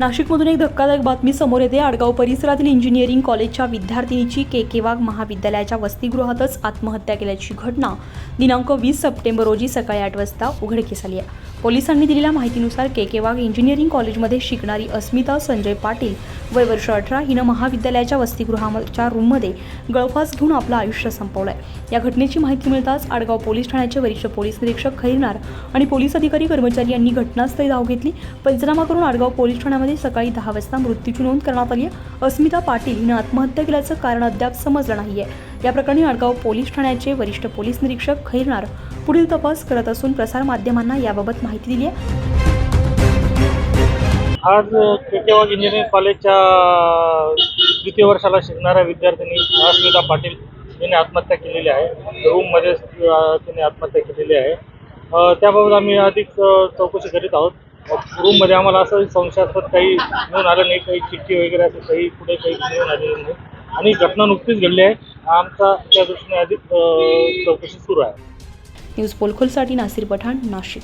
नाशिकमधून एक धक्कादायक बातमी समोर येते. आडगाव परिसरातील इंजिनिअरिंग कॉलेजच्या विद्यार्थिनीची के के वाघ महाविद्यालयाच्या वसतिगृहातच आत्महत्या केल्याची घटना. दिनांक वीस सप्टेंबर रोजी सकाळी आठ वाजता उघडकीस आली आहे. पोलिसांनी दिलेल्या माहितीनुसार के के वाघ इंजिनिअरिंग कॉलेजमध्ये शिकणारी अस्मिता संजय पाटील वय वर्ष अठरा हिनं महाविद्यालयाच्या वसतिगृहाच्या रूममध्ये गळफास घेऊन आपलं आयुष्य संपवलंय. या घटनेची माहिती मिळताच आडगाव पोलीस ठाण्याचे वरिष्ठ पोलीस निरीक्षक खैरनार आणि पोलीस अधिकारी कर्मचारी यांनी घटनास्थळी धाव घेतली. पंचनामा करून आडगाव पोलीस ठाण्यामध्ये सकाळी दहा वाजता मृत्यूची नोंद करण्यात आली अस्मिता पाटील हिनं आत्महत्या केल्याचं कारण अद्याप समजलं नाही आहे या प्रकरणी अडगाव पोलीस ठाण्याचे वरिष्ठ पोलीस निरीक्षक खैरनार पुढील तपास करत असून प्रसारमाध्यमांना याबाबत माहिती दिली आहे. आज केकेवाग इंजिनिअरिंग कॉलेजच्या द्वितीय वर्षाला शिकणाऱ्या विद्यार्थिनी अस्मिता पाटील यांनी आत्महत्या केलेली आहे. रूममध्ये तिने आत्महत्या केलेली आहे. त्याबाबत आम्ही अधिक चौकशी करीत आहोत. रूममध्ये आम्हाला असं संशयास्पद काही मिळून आलं नाही. काही चिठ्ठी वगैरे असं काही कुठे काही मिळून आलेलं नाही. आणि घटना नुकतीच घडली आहे. आमचा त्या दृष्टीने अधिक चौकशी सुरू आहे. न्यूज पोलखोलसाठी नासिर पठाण नाशिक.